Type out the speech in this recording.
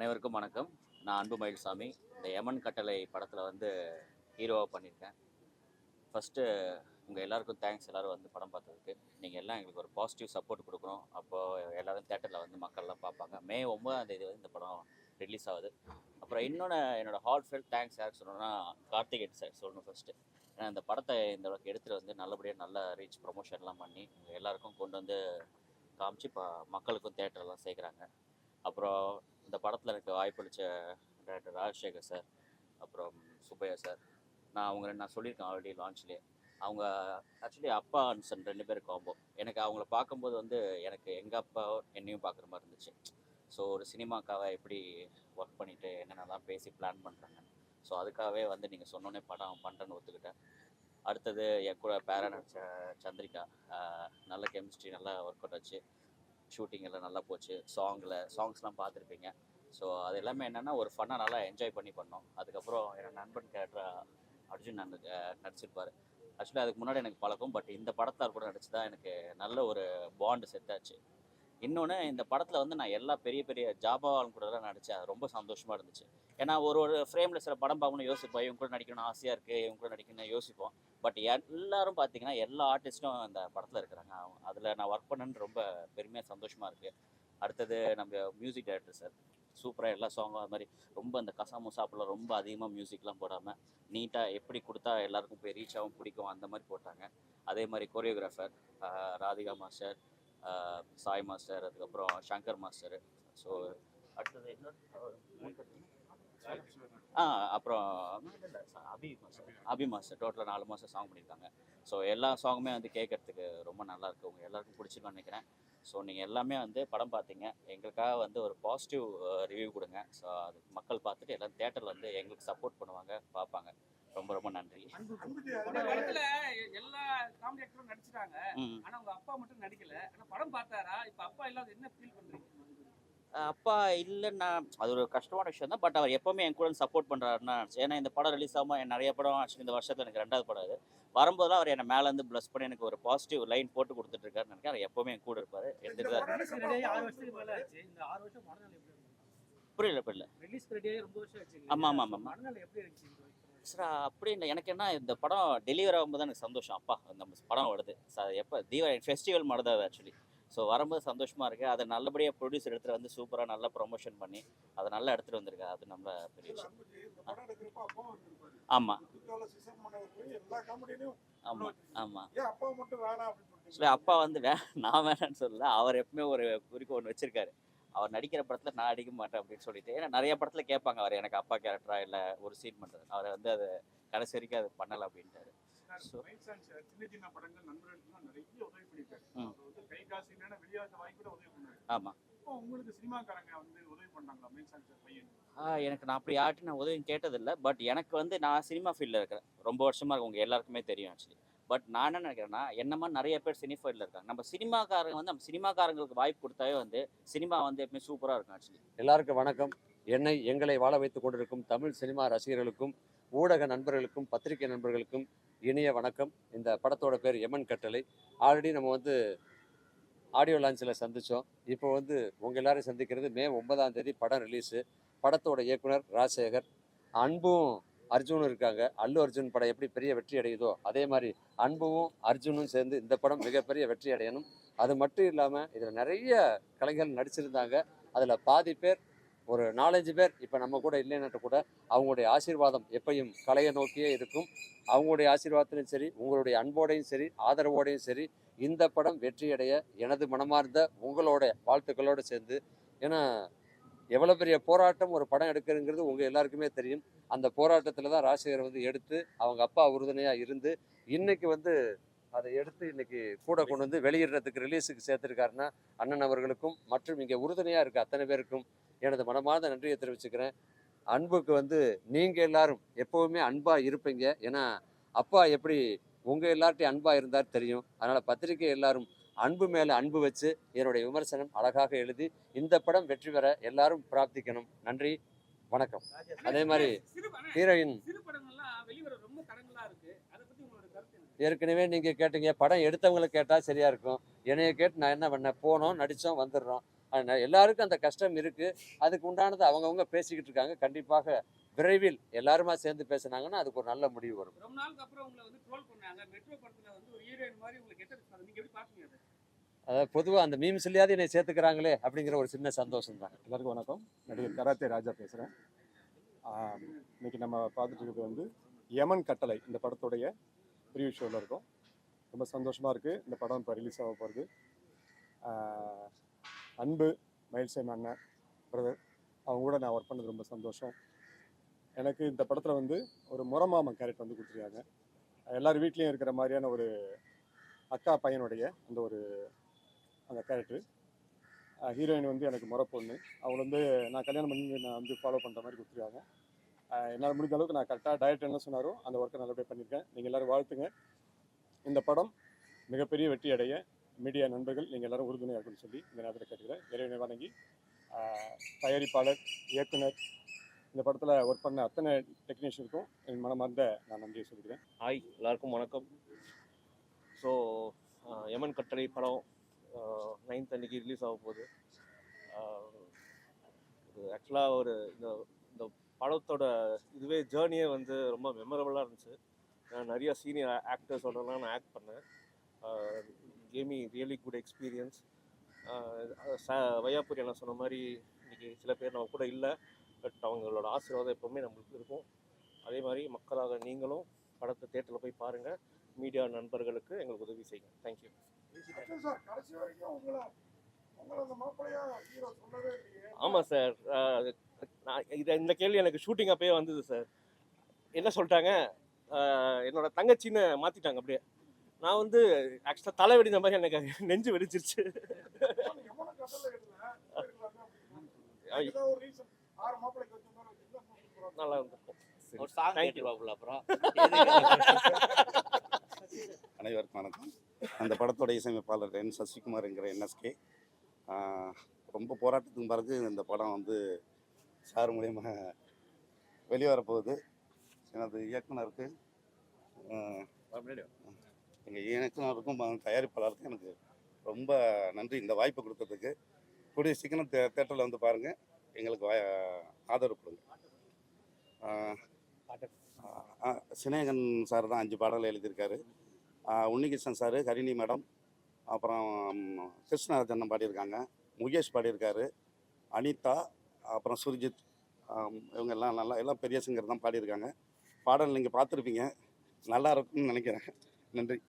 அனைவருக்கும் வணக்கம். நான் அன்பு மயில்சாமி. இந்த யமன் கட்டளை படத்தில் வந்து ஹீரோவாக பண்ணியிருக்கேன். ஃபஸ்ட்டு உங்கள் எல்லாருக்கும் தேங்க்ஸ் எல்லோரும் வந்து படம் பார்த்ததுக்கு. நீங்கள் எல்லாம் எங்களுக்கு ஒரு பாசிட்டிவ் சப்போர்ட் கொடுக்கணும். அப்போது எல்லோரும் தேட்டரில் வந்து மக்கள்லாம் பார்ப்பாங்க. மே ஒன்பதாம் தேதி வந்து இந்த படம் ரிலீஸ் ஆகுது. அப்புறம் இன்னொன்று என்னோடய ஹார்ட் ஃபெல் தேங்க்ஸ் யாருக்கு சொல்லணும்னா கார்த்திகேயன் சார் சொல்லணும் ஃபஸ்ட்டு ஏன்னா இந்த படத்தை இந்த அளவுக்கு எடுத்துகிட்டு வந்து நல்லபடியாக நல்ல ரீச் ப்ரொமோஷன்லாம் பண்ணி எல்லாருக்கும் கொண்டு வந்து காமிச்சு இப்போ மக்களுக்கும் தேட்டர்லாம் சேர்க்குறாங்க. அப்புறம் படத்தில் எனக்கு வாய்ப்பளித்த டேரக்டர் ராஜசேகர் சார் அப்புறம் சுப்பையா சார் நான் அவங்க ரெண்டு நான் சொல்லியிருக்கேன் ஆல்ரெடி லான்ச்லேயே அவங்க ஆக்சுவலி அப்பா அண்ட் சன் ரெண்டு பேரும் காம்போ எனக்கு அவங்கள பார்க்கும்போது வந்து எனக்கு எங்கள் அப்பா என்னையும் பார்க்குற மாதிரி இருந்துச்சு. ஸோ ஒரு சினிமாக்காக எப்படி ஒர்க் பண்ணிவிட்டு என்னென்னலாம் பேசி பிளான் பண்ணுறாங்க ஸோ அதுக்காகவே வந்து நீங்கள் சொன்னோன்னே படம் பண்ணுறேன்னு ஒத்துக்கிட்டேன். அடுத்தது என் கூட பேரா நடிச்ச சந்திரிகா நல்ல கெமிஸ்ட்ரி நல்லா ஒர்க் அவுட் ஆச்சு. ஷூட்டிங் எல்லாம் நல்லா போச்சு. சாங்கில் சாங்ஸ்லாம் பார்த்துருப்பீங்க. ஸோ அது எல்லாமே என்னென்னா ஒரு ஃபன்னாக நல்லா என்ஜாய் பண்ணி பண்ணோம். அதுக்கப்புறம் என்னோட நண்பன் கேரக்டர் அர்ஜுன் நன் நடிச்சிருப்பார். ஆக்சுவலி அதுக்கு முன்னாடி எனக்கு பழக்கம் பட் இந்த படத்தார் கூட நடிச்சு தான் எனக்கு நல்ல ஒரு பாண்டு செட் ஆச்சு. இன்னொன்று இந்த படத்தில் வந்து நான் எல்லா பெரிய பெரிய ஜாபாவாலும் கூட தான் நடித்தேன் அது ரொம்ப சந்தோஷமாக இருந்துச்சு. ஏன்னா ஒரு ஒரு ஃப்ரேமில் சில படம் பார்க்கணும் யோசிப்போம். இவங்க கூட நடிக்கணும்னு ஆசையாக இருக்குது இவங்க கூட நடிக்கணும்னு யோசிப்போம். பட் எல்லாரும் பார்த்தீங்கன்னா எல்லா ஆர்டிஸ்ட்டும் அந்த படத்தில் இருக்கிறாங்க. அதில் நான் ஒர்க் பண்ணேன்னு ரொம்ப பெருமையாக சந்தோஷமாக இருக்குது அடுத்தது நம்ம மியூசிக் டைரக்டர் சார் சூப்பராக எல்லா சாங்கும் அது மாதிரி ரொம்ப அந்த கசாமு சாப்பிடல ரொம்ப அதிகமாக மியூசிக்லாம் போடாமல் நீட்டாக எப்படி கொடுத்தா எல்லாருக்கும் போய் ரீச் ஆகும் பிடிக்கும் அந்த மாதிரி போட்டாங்க. அதே மாதிரி choreographer Radhika master Sai master அதுக்கப்புறம் சங்கர் மாஸ்டர் ஸோ அடுத்தது ஆ அப்புறம் அபி மாஸ்டர் அபி மாஸ்டர் டோட்டலாக நாலு மாதம் சாங் பண்ணியிருக்காங்க. ஸோ எல்லா சாங்குமே வந்து கேட்கறதுக்கு ரொம்ப நல்லா உங்கள் எல்லாருக்கும் பிடிச்சிருக்கும்னு நினைக்கிறேன். ஸோ நீங்கள் எல்லாமே வந்து படம் பார்த்தீங்க எங்களுக்காக வந்து ஒரு பாசிட்டிவ் ரிவ்யூ கொடுங்க. ஸோ அது மக்கள் பார்த்துட்டு எல்லாம் தேட்டரில் வந்து எங்களுக்கு சப்போர்ட் பண்ணுவாங்க பார்ப்பாங்க. ரொம்ப ரொம்ப நன்றி. படத்துல எல்லா காமெடி ஆக்டரும் நடிச்சிட்டாங்க. ஆனா உங்க அப்பா மட்டும் நடிக்கல. ஆனா படம் பார்த்தாரா? இப்ப அப்பா இல்லாத என்ன ஃபீல் பண்றீங்க? அப்பா இல்லைன்னா அது ஒரு கஷ்டமான விஷயம் தான். பட் அவர் எப்போவுமே என் கூட சப்போர்ட் பண்ணுறாருன்னா ஏன்னா இந்த படம் ரிலீஸ் ஆகாமல் என் நிறைய படம் ஆக்சுவலி இந்த வருஷத்தில் எனக்கு ரெண்டாவது படம் இது வரும்போதெல்லாம் அவர் என்னை மேலேருந்து ப்ளஸ் பண்ணி எனக்கு ஒரு பாசிட்டிவ் லைன் போட்டு கொடுத்துட்ருக்காருன்னு நினைக்கிறேன். அவர் எப்போவுமே என் கூட இருப்பார். தான் இருந்தது புரியல புரியல. ரிலீஸ் ரெடியாகி ரொம்ப வருஷம் ஆச்சு. ஆமா, ஆமா, ஆமா. மனநிலை எப்படி இருந்துச்சு இந்த வரைக்கும்? சார் அப்படி இல்லை. எனக்கு என்ன இந்த படம் டெலிவரி ஆகும்போது தான் எனக்கு சந்தோஷம். அப்பா நம்ம படம் வருது. சார் எப்போ? தீபாவளி ஃபெஸ்டிவல் மாதிரி தான் ஆக்சுவலி ஸோ வரும்போது சந்தோஷமாக இருக்குது அதை நல்லபடியாக ப்ரொடியூஸ் எடுத்துகிட்டு வந்து சூப்பராக நல்லா ப்ரொமோஷன் பண்ணி அதை நல்லா எடுத்துகிட்டு வந்திருக்கு? அது நம்ம பெரிய விஷயம். ஆமாம் ஆமாம் ஆமாம் இல்லை அப்பா வந்து வே நான் வேணான்னு சொல்லல. அவர் எப்பவுமே ஒரு குறிக்கோள் ஒன்று வச்சிருக்காரு. அவர் நடிக்கிற படத்தில் நான் நடிக்க மாட்டேன் அப்படின்னு சொல்லிட்டு. ஏன்னா நிறைய படத்தில் கேட்பாங்க. அவர் எனக்கு அப்பா கேரக்டரா இல்லை ஒரு சீன் பண்ணுறது அவரை வந்து அதை கடைசி வரைக்கும் அது பண்ணலை அப்படின்ட்டாரு. So- சின்ன சின்ன படங்கள் நண்பர்களுக்குலாம் நிறைய உதவி பண்ணிருக்காரு ம். அவர் வந்து கை காசு இல்லைன்னா வெளியாத வாங்கி கூட உதவி பண்ணாரு ஆமாம் இப்போ உங்களுக்கு சினிமாக்காரங்க வந்து உதவி பண்ணாங்களா மெயின்சாங் சார் பையன்? ஆ எனக்கு நான் அப்படி யார்ட்டும் நான் உதவி கேட்டதில்லை. பட் எனக்கு வந்து நான் சினிமா ஃபீல்டில் இருக்கிறேன். ரொம்ப வருஷமாக இருக்கு உங்கள் எல்லாருக்குமே தெரியும் ஆக்சுவலி பட் நான் என்ன நினைக்கிறேன்னா என்ன மாதிரி நிறைய பேர் சினி ஃபீல்டில் இருக்காங்க. நம்ம சினிமாக்காரங்க வந்து நம்ம சினிமாக்காரங்களுக்கு வாய்ப்பு கொடுத்தாவே வந்து சினிமா வந்து எப்பவுமே சூப்பராக இருக்கும் ஆக்சுவலி எல்லாருக்கும் வணக்கம். என்னை எங்களை வாழ வைத்துக் கொண்டிருக்கும் தமிழ் சினிமா ரசிகர்களுக்கும் ஊடக நண்பர்களுக்கும் பத்திரிகை நண்பர்களுக்கும் இனிய வணக்கம். இந்த படத்தோட பேர் எமன் கட்டளை. ஆல்ரெடி நம்ம வந்து ஆடியோ லான்ச்சில் சந்தித்தோம் இப்போ வந்து உங்கள் எல்லாரையும் சந்திக்கிறது மே ஒன்பதாம் தேதி படம் ரிலீஸு படத்தோட இயக்குனர் ராஜசேகர் அன்பும் அர்ஜுனும் இருக்காங்க. அல்லு அர்ஜுன் படம் எப்படி பெரிய வெற்றி அடையுதோ அதே மாதிரி அன்பும் அர்ஜுனும் சேர்ந்து இந்த படம் மிகப்பெரிய வெற்றி அடையணும். அது மட்டும் இல்லாமல் இதில் நிறைய கலைஞர்கள் நடிச்சிருந்தாங்க. அதில் பாதி பேர் ஒரு நாலஞ்சு பேர் இப்போ நம்ம கூட இல்லைன்னு கூட அவங்களுடைய ஆசீர்வாதம் எப்பையும் கலையை நோக்கியே இருக்கும். அவங்களுடைய ஆசீர்வாதத்திலும் சரி உங்களுடைய அன்போடையும் சரி ஆதரவோடையும் சரி இந்த படம் வெற்றியடைய எனது மனமார்ந்த உங்களோட வாழ்த்துக்களோடு சேர்ந்து ஏன்னா எவ்வளோ பெரிய போராட்டம் ஒரு படம் எடுக்கிறதுங்கிறது உங்கள் எல்லாருக்குமே தெரியும். அந்த போராட்டத்தில் தான் ராஜசேகர் வந்து எடுத்து அவங்க அப்பா உறுதுணையாக இருந்து இன்னைக்கு வந்து அதை எடுத்து இன்னைக்கு கூட கொண்டு வந்து வெளியிடுறதுக்கு ரிலீஸுக்கு சேர்த்துருக்காருன்னா அண்ணன் அவர்களுக்கும் மற்றும் இங்கே உறுதுணையாக இருக்க அத்தனை பேருக்கும் எனது மனமார்ந்த நன்றியை தெரிவிச்சுக்கிறேன். அன்புக்கு வந்து நீங்கள் எல்லாரும் எப்போவுமே அன்பாக இருப்பீங்க. ஏன்னா அப்பா எப்படி உங்கள் எல்லார்ட்டையும் அன்பாக இருந்தார் தெரியும். அதனால் பத்திரிகை எல்லாரும் அன்பு மேலே அன்பு வச்சு என்னுடைய விமர்சனம் அழகாக எழுதி இந்த படம் வெற்றி பெற எல்லாரும் பிரார்த்திக்கணும். நன்றி வணக்கம். அதே மாதிரி ஹீரோயின்? ஏற்கனவே நீங்கள் கேட்டீங்க. படம் எடுத்தவங்களை கேட்டால் சரியா இருக்கும். என்னைய கேட்டு நான் என்ன பண்ணேன் போனோம் நடித்தோம் வந்துடுறோம். அதனால் எல்லாருக்கும் அந்த கஷ்டம் இருக்குது அதுக்கு உண்டானது அவங்கவுங்க பேசிக்கிட்டு இருக்காங்க. கண்டிப்பாக விரைவில் எல்லாருமா சேர்ந்து பேசுனாங்கன்னா அதுக்கு ஒரு நல்ல முடிவு வரும். ரொம்ப நாளுக்கு அப்புறம் உங்களை வந்து ட்ரோல் பண்ணாங்க. மெட்ரோ படத்துல வந்து ஒரு ஹீரோயின் மாதிரி உங்களுக்கு கெட்ட பேசுனாங்க நீங்க எப்படி அதை? அதாவது பொதுவாக அந்த மீம்ஸ்லையாவது என்னை சேர்த்துக்கிறாங்களே அப்படிங்கிற ஒரு சின்ன சந்தோஷம் தான். எல்லாருக்கும் வணக்கம். நடிகர் கராத்தே ராஜா பேசுகிறேன் இன்னைக்கு நம்ம பார்த்துட்டு இருக்கிறது வந்து யமன் கட்டளை இந்த படத்துடைய ப்ரிவியூ ஷோவில் இருக்கோம். ரொம்ப சந்தோஷமாக இருக்குது இந்த படம் இப்போ ரிலீஸ் ஆக போகிறது அன்பு மயில்சேன் அண்ணன் பிரதர் அவங்க கூட நான் ஒர்க் பண்ணது ரொம்ப சந்தோஷம். எனக்கு இந்த படத்தில் வந்து ஒரு முரமாமன் கேரக்டர் வந்து கொடுத்துருக்காங்க. எல்லார் வீட்லேயும் இருக்கிற மாதிரியான ஒரு அக்கா பையனுடைய அந்த ஒரு அந்த கேரக்டர் ஹீரோயின் வந்து எனக்கு முறை பொண்ணு. அவங்க வந்து நான் கல்யாணம் பண்ணி நான் வந்து ஃபாலோ பண்ணுற மாதிரி கொடுத்துருக்காங்க. என்னால் முடிஞ்ச அளவுக்கு நான் கரெக்டாக டயட் என்ன சொன்னாரோ அந்த ஒர்க்கை நல்லபடியாக பண்ணியிருக்கேன். நீங்கள் எல்லோரும் வாழ்த்துங்க. இந்த படம் மிகப்பெரிய வெற்றி அடைய மீடியா நண்பர்கள் நீங்கள் எல்லாரும் உறுதுணையாக இருக்குன்னு சொல்லி இந்த நேரத்தில் கேட்டுக்கிறேன். இறைவனை வணங்கி தயாரிப்பாளர் இயக்குனர் இந்த படத்தில் ஒர்க் பண்ண அத்தனை டெக்னீஷியனுக்கும் என் மனமார்ந்த நான் நன்றியை சொல்லிக்கிறேன். ஹாய் எல்லாருக்கும் வணக்கம். ஸோ எமன் கட்டளை படம் நைன்த் அன்னைக்கு ரிலீஸ் ஆக போகுது. ஆக்சுவலாக ஒரு இந்த இந்த படத்தோட இதுவே ஜேர்னியே வந்து ரொம்ப மெமரபுளாக இருந்துச்சு. நான் நிறையா சீனியர் ஆக்டர்ஸோடலாம் நான் ஆக்ட் பண்ணேன். கேமி ரியலி குட் எக்ஸ்பீரியன்ஸ். ச வையாபுரி என்ன சொன்ன மாதிரி இன்னைக்கு சில பேர் நம்ம கூட இல்லை. பட் அவங்களோட ஆசீர்வாதம் எப்போவுமே நம்மளுக்கு இருக்கும். அதே மாதிரி மக்களாக நீங்களும் படத்தை தேட்டரில் போய் பாருங்கள் மீடியா நண்பர்களுக்கு எங்களுக்கு உதவி செய்யுங்க. தேங்க்யூ ஆமாம் சார் நான் இதை இந்த கேள்வி எனக்கு ஷூட்டிங் அப்பயே வந்தது சார். என்ன சொல்லிட்டாங்க? என்னோட தங்கச்சின்னு மாற்றிட்டாங்க அப்படியே. நான் வந்து ஆக்சுவலாக தலை வெடிந்த மாதிரி எனக்கு நெஞ்சு வெடிச்சிருச்சு. நல்லா இருந்திருக்கும். ஒரு சாங் Thank you. கேட்டுருவாப்புல அப்புறம். அனைவருக்கும் வணக்கம். அந்த படத்தோட இசையமைப்பாளர் என் சசிகுமார் என்கிற என்எஸ்கே. ரொம்ப போராட்டத்துக்கு பிறகு இந்த படம் வந்து சார் மூலியமாக வெளிவரப்போகுது. எனது இயக்குனருக்கு எங்கள் இயக்குனருக்கும் அவருக்கும் தயாரிப்பாளருக்கும் எனக்கு ரொம்ப நன்றி இந்த வாய்ப்பு கொடுத்ததுக்கு. கூடிய சீக்கிரம் தே தேட்டரில் வந்து பாருங்கள் எங்களுக்கு வாய ஆதரவு கொடுங்க. சினேகன் சார் தான் அஞ்சு பாடல்கள் எழுதியிருக்காரு. உன்னிகிருஷ்ணன் சார் ஹரிணி மேடம் அப்புறம் கிருஷ்ணராஜன் பாடியிருக்காங்க. முகேஷ் பாடியிருக்காரு. அனிதா அப்புறம் சுர்ஜித் இவங்க எல்லாம் நல்லா எல்லாம் பெரிய சிங்கர் தான் பாடியிருக்காங்க. பாடல் நீங்கள் பார்த்துருப்பீங்க. நல்லா இருக்கும்னு நினைக்கிறேன். நன்றி.